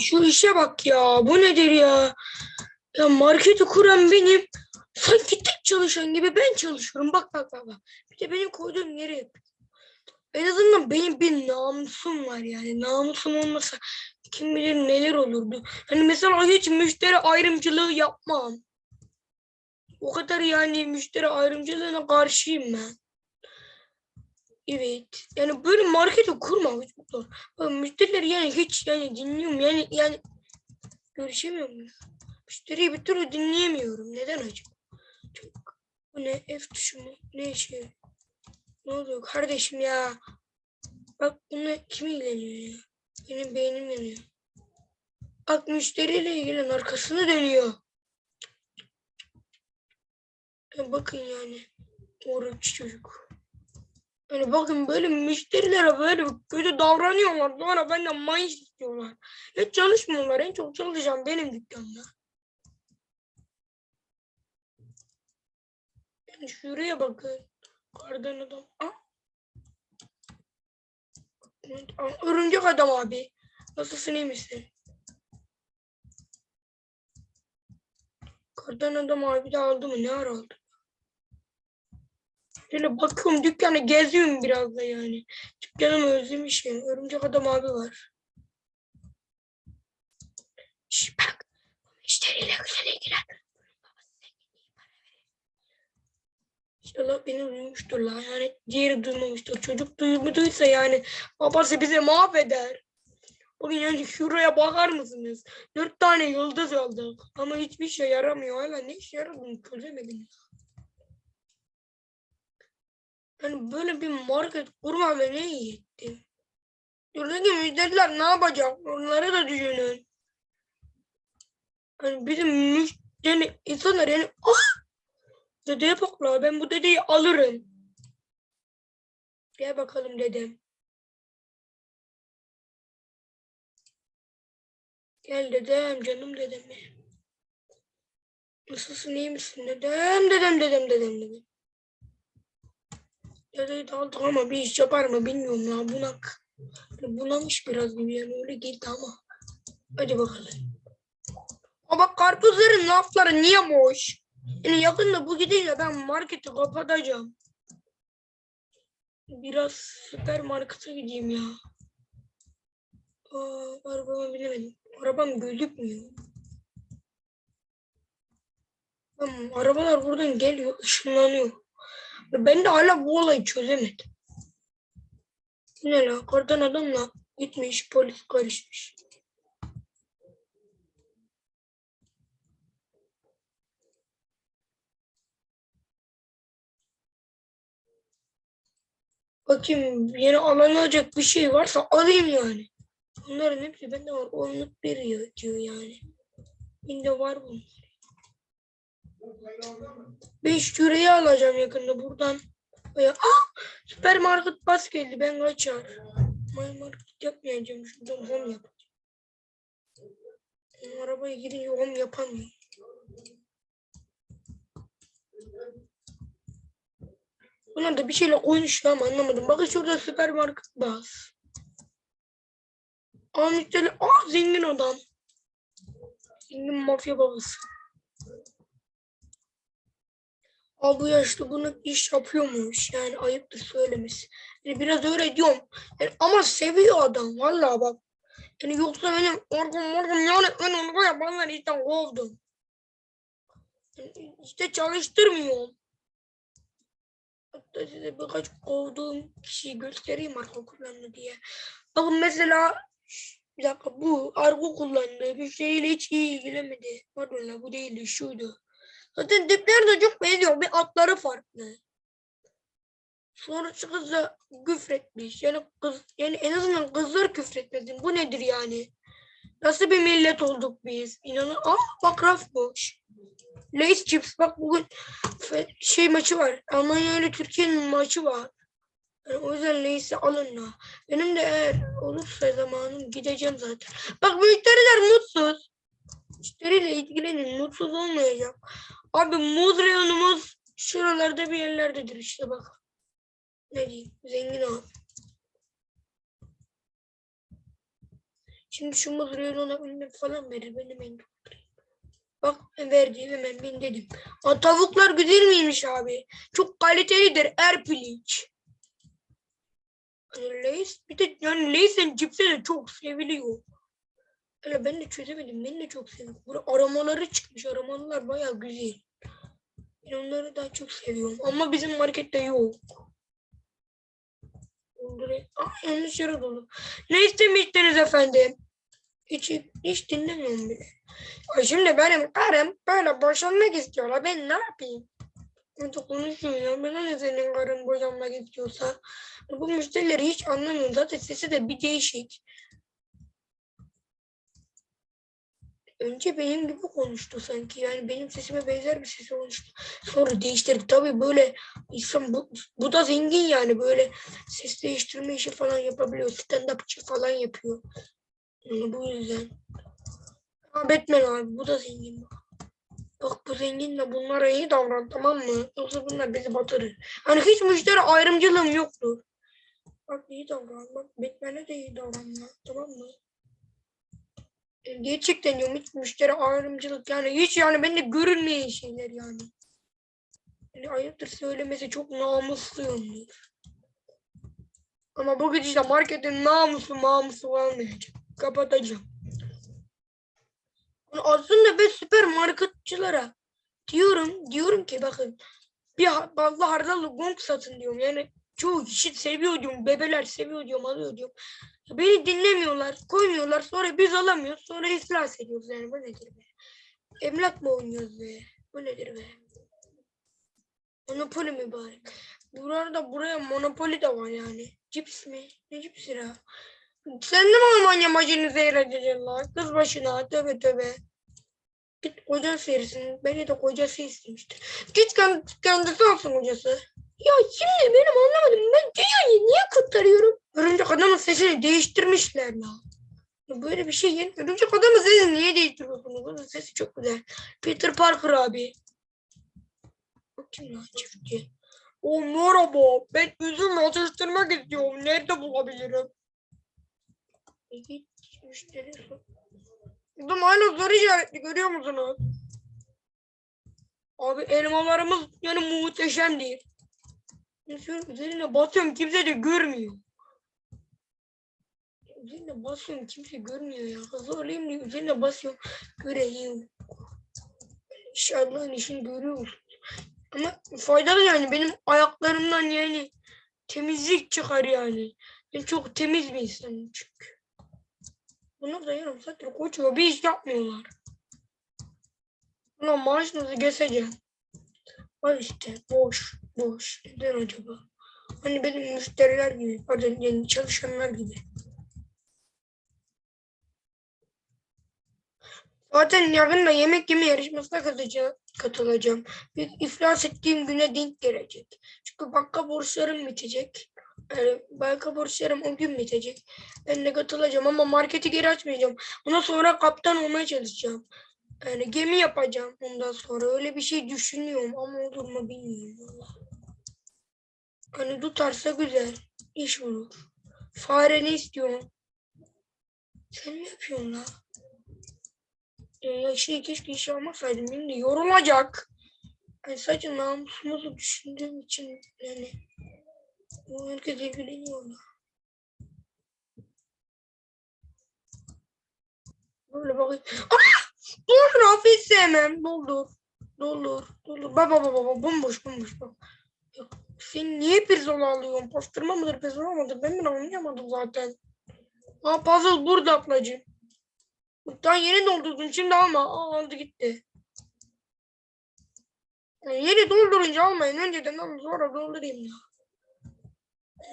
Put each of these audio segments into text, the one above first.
Şu işe bak ya. Bu nedir ya? Ya marketi kuran benim. Sanki tek çalışan gibi ben çalışıyorum. Bak bak bak. bak. Bir de benim koyduğum yere. En azından benim bir namusum var yani. Namusum olmasa kim bilir neler olurdu. Hani mesela hiç müşteri ayrımcılığı yapmam. O kadar yani müşteri ayrımcılığına karşıyım ben. Evet. Yani böyle marketi kurmamış zor. Bak, Müşterileri yani hiç yani dinliyorum yani yani görüşemiyor muyum? Müşteriyi bir türlü dinleyemiyorum. Neden acaba? Çok bu ne F tuşu mu? Ne işe? Ne oluyor kardeşim ya? Bak bunu kim ilgileniyor ya? Benim beynim yanıyor. Bak müşteriyle ilgilen arkasını dönüyor. Ya bakın yani. Oruç çocuk. Yani bakın böyle müşterilere böyle kötü davranıyorlar. Sonra benden maaş istiyorlar. Hiç çalışmıyorlar. En çok çalışan benim dükkanda. Yani şuraya bakın. Kardan adam. Aa. Aa, Örümcek adam abi. Nasılsın iyi misin? Kardan adam abi de aldı mı? Ne ara aldı? Şöyle bakıyorum dükkanı geziyorum biraz da yani. Dükkanımı özlemişim. Örümcek adam abi var. Şş, bak. Müşteriyle güzel ilgilen. İnşallah beni duymuştur la. Yani diğeri duymamıştır. Çocuk duymuştuysa yani babası bize mahveder. Bugün yani şuraya bakar mısınız? Dört tane yıldız aldık. Ama hiçbir şey yaramıyor. Hala ne işe yaradığını çözemedim. Yani böyle bir market kurma ve ne iyi ettim. Buradaki müşteriler ne yapacak? Onları da düşünün. Hani bizim müşteri insanlar yani ah! Dedeye bak ben bu dedeyi alırım. Gel bakalım dedem. Gel dedem canım dedem. Nasılsın iyi misin dedem dedem dedem dedem dedem. De aldık ama bir iş yapar mı bilmiyorum ya bunak. Bunamış biraz gibi yani öyle gitti ama. Hadi bakalım. Ama bak karpuzların lafları niye boş? Yani yakında bu gidince ben marketi kapatacağım. Biraz süpermarkete gideyim ya. Aa, arabama binemedim. Arabam gözükmüyor. Arabalar buradan geliyor, ışınlanıyor. Ben de hala bu olayı çözemedim. Ne la? Kardan adamla gitmiş, polis karışmış. Bakayım yeni alınacak bir şey varsa alayım yani. Bunların hepsi bende var. Onluk bir diyor yani. Bende var bunlar. 5 liraya alacağım yakında buradan. Ah! Süpermarket bas geldi ben kaçar. My market yapmayacağım şuradan home yapacağım. Arabaya girince home yapamıyorum. Bunlar da bir şeyle konuşuyor ama anlamadım. Bakın şurada süpermarket bas. Aa müşteri, aa zengin adam. Zengin mafya babası. Aa bu yaşlı bunu iş yapıyormuş. Yani ayıptır söylemesi. Yani biraz öyle diyorum. Yani ama seviyor adam. Vallahi bak. Yani yoksa benim orgum orgum yani ben onu yapanlar işten kovdum. Yani işte çalıştırmıyorum. Hatta size birkaç kovduğum kişiyi göstereyim arka kullandı diye. Bakın mesela bir dakika bu argo kullandı. Bir şeyle hiç iyi ilgilenmedi. Pardon la bu değildi şuydu. Zaten tipler de çok benziyor. Bir atları farklı. Sonra şu kız da küfretmiş. Yani kız yani en azından kızlar küfretmesin. Bu nedir yani? Nasıl bir millet olduk biz? İnanın. Aa bak raf boş. Lace chips bak bugün şey maçı var. Almanya ile Türkiye'nin maçı var. Yani o yüzden Lace'i alın da. Benim de eğer olursa zamanım gideceğim zaten. Bak müşteriler mutsuz. Müşteriyle ilgilenin. Mutsuz olmayacak. Abi muz reyonumuz şuralarda bir yerlerdedir işte bak. Ne diyeyim? Zengin abi. Şimdi şu mızrağı ona binmek falan verir. Benim en Bak verdi hemen bin dedim. Aa, tavuklar güzel miymiş abi? Çok kalitelidir. Erpiliç. Hani Lay's bir de yani Lay's'in cipsi de çok seviliyor. Öyle ben de çözemedim. Ben de çok seviyorum. Burada aramaları çıkmış. Aramalar bayağı güzel. Ben onları daha çok seviyorum. Ama bizim markette yok. Aa, yanlış yere dolu. Ne istemiştiniz efendim? Hiç, hiç dinlemiyorum bile. Ay şimdi benim karım böyle boşanmak istiyorlar. Ben ne yapayım? Ben de konuşuyor ya. Ben ne senin karın boşanmak istiyorsa. Bu müşterileri hiç anlamıyorum. Zaten sesi de bir değişik. Önce benim gibi konuştu sanki. Yani benim sesime benzer bir sesi konuştu. Sonra değiştirdi. Tabii böyle insan bu, bu da zengin yani. Böyle ses değiştirme işi falan yapabiliyor. Stand-upçı falan yapıyor. Yani bu yüzden. Ha Batman abi bu da zengin bak. Bak bu zengin de bunlara iyi davran tamam mı? Yoksa bunlar bizi batırır. Hani hiç müşteri ayrımcılığım yoktur. Bak iyi davran. Bak Batman'e de iyi davran. Tamam mı? Gerçekten diyorum hiç müşteri ayrımcılık yani hiç yani bende görünmeyen şeyler yani. Yani ayıptır söylemesi çok namusluyumdur. Ama bu gidişle marketin namusu namusu olmayacak. Kapatacağım. Yani Aslında ben süpermarketçilara diyorum diyorum ki bakın bir ballı hardallı gong satın diyorum. Yani çoğu kişi seviyor diyorum. Bebeler seviyor diyorum alıyor diyorum. Beni dinlemiyorlar, koymuyorlar. Sonra biz alamıyoruz. Sonra iflas ediyoruz yani. Bu nedir be? Emlak mı oynuyoruz be? Bu nedir be? Monopoli mübarek. Burada buraya monopoli de var yani. Cips mi? Ne cipsi ya? Sen de mi Almanya macını seyredeceksin lan? Kız başına tövbe tövbe. Git kocası verirsin. Beni de kocası istemişti. Git kend- kendisi alsın kocası. Ya şimdi benim anlamadım. Ben dünyayı niye kurtarıyorum? Örümcek adamın sesini değiştirmişler la. Ya Böyle bir şey yeni. Örümcek adamın sesini niye değiştiriyorsunuz? Bunun sesi çok güzel. Peter Parker abi. O kim lan çiftçi? O merhaba. Ben üzüm atıştırmak istiyorum. Nerede bulabilirim? Git müşteri. Adam hala soru işaretli görüyor musunuz? Abi elmalarımız yani muhteşem değil. Şöyle üzerine basıyorum kimse de görmüyor. Üzerine basıyorum kimse görmüyor ya. Hızlı olayım diye üzerine basıyorum. Göreyim. İnşallah işini görüyor. Ama faydalı yani benim ayaklarımdan yani temizlik çıkar yani. Ben çok temiz bir insanım çünkü. Bunlar da yarım saattir koçuyor. Bir iş yapmıyorlar. Ulan maaşınızı keseceğim. Var işte boş boş. Neden acaba? Hani benim müşteriler gibi. Pardon yani çalışanlar gibi. Zaten yarın da yemek yeme yarışmasına katılacağım. Bir iflas ettiğim güne denk gelecek. Çünkü banka borçlarım bitecek. Yani banka borçlarım o gün bitecek. Ben de katılacağım ama marketi geri açmayacağım. Ondan sonra kaptan olmaya çalışacağım. Yani gemi yapacağım ondan sonra. Öyle bir şey düşünüyorum ama olur mu bilmiyorum valla. Hani tutarsa güzel. iş olur. Fare ne istiyorsun? Sen ne yapıyorsun la? Ya şey keşke iş almasaydım. Benim de yorulacak. Yani sadece namusumuzu düşündüğüm için yani bu herkes ilgileniyorlar. Böyle bakayım. Ah! Dur Rafi sevmem. Doldur. Doldur. Doldur. Baba baba baba bomboş bomboş bak. Sen niye pirzola alıyorsun? Pastırma mıdır pirzola mıdır? Ben bile anlayamadım zaten. Ha puzzle burada ablacığım. Daha yeni doldurdun şimdi alma. Aa, aldı gitti. Yani yeni doldurunca almayın. Önceden alın sonra doldurayım ya.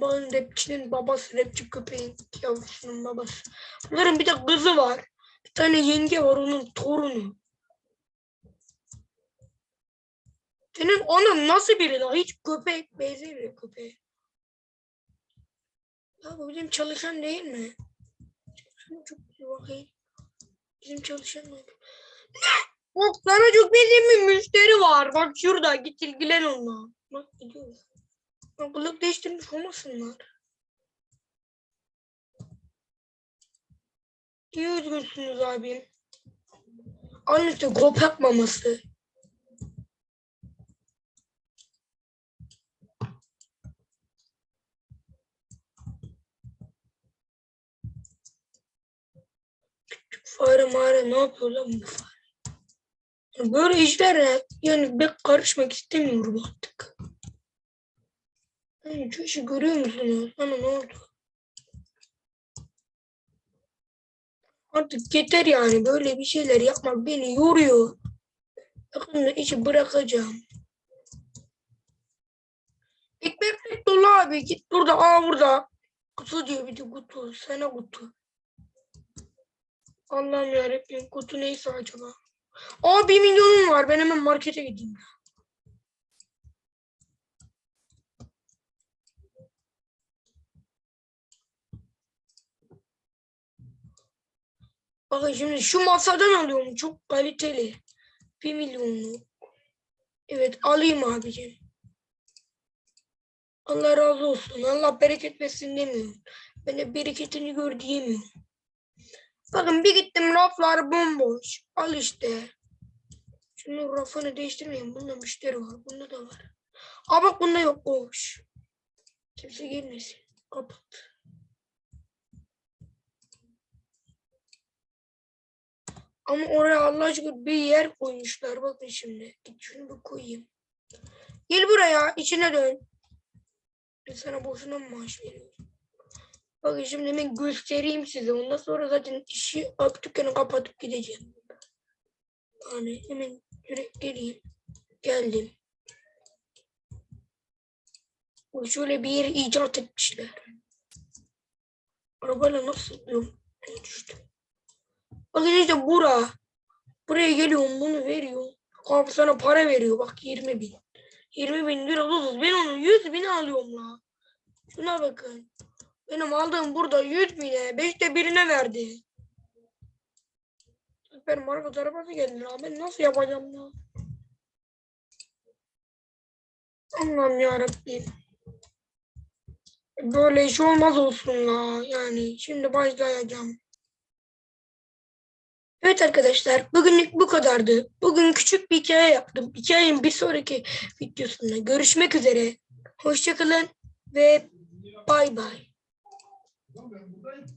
Ben rapçinin babası, rapçi köpeğin yavrusunun babası. Bunların bir de kızı var. Bir tane yenge var onun torunu. Senin anan nasıl biri la? Hiç köpek benzemiyor köpeğe. Ya bu bizim çalışan değil mi? Şunu çok bir bakayım. Bizim çalışan mı? Bak sana çok bizim bir müşteri var. Bak şurada git ilgilen onunla. Bak gidiyor. Bak kılık değiştirmiş olmasınlar. Niye üzgünsünüz abim? İşte köpek maması. Küçük fare mare ne yapıyor lan bu fare? Yani Böyle işlere yani ben karışmak istemiyorum artık. Yani şu işi görüyor musunuz? Bana ne oldu? Artık yeter yani böyle bir şeyler yapmak beni yoruyor. Yakında işi bırakacağım. Ekmeklik dolu abi git burada aa burada. Kutu diyor bir de kutu. Sana kutu. Allah'ım yarabbim kutu neyse acaba. Aa bir milyonum var ben hemen markete gideyim. Bakın şimdi şu masadan alıyorum. Çok kaliteli. Bir milyonlu. Evet alayım abicim. Allah razı olsun. Allah bereket versin demiyorum. Ben de bereketini gör diyemiyorum. Bakın bir gittim raflar bomboş. Al işte. Şunun rafını değiştirmeyin. Bunda müşteri var. Bunda da var. Aa bak bunda yok boş. Kimse girmesin. Kapat. Ama oraya Allah aşkına bir yer koymuşlar. Bakın şimdi. Git şunu bir koyayım. Gel buraya. içine dön. Ben sana boşuna maaş veriyorum? Bakın şimdi hemen göstereyim size. Ondan sonra zaten işi dükkanı kapatıp gideceğim. Yani hemen şöyle geleyim. Geldim. Şöyle bir yeri icat etmişler. Arabayla nasıl yok? Düştüm. Bakın işte bura. Buraya geliyorum bunu veriyorum. Abi sana para veriyor bak 20 bin. 20 bin lira olsun. Ben onu 100 bin alıyorum la. Şuna bakın. Benim aldığım burada 100 bine. Beşte birine verdi. Süper marka arabası geldi la. Ben nasıl yapacağım la? Allah'ım yarabbim. Böyle iş olmaz olsun la. Yani şimdi başlayacağım. Evet arkadaşlar bugünlük bu kadardı. Bugün küçük bir hikaye yaptım. Hikayenin bir sonraki videosunda görüşmek üzere. Hoşçakalın ve bay bay. Ben buradayım.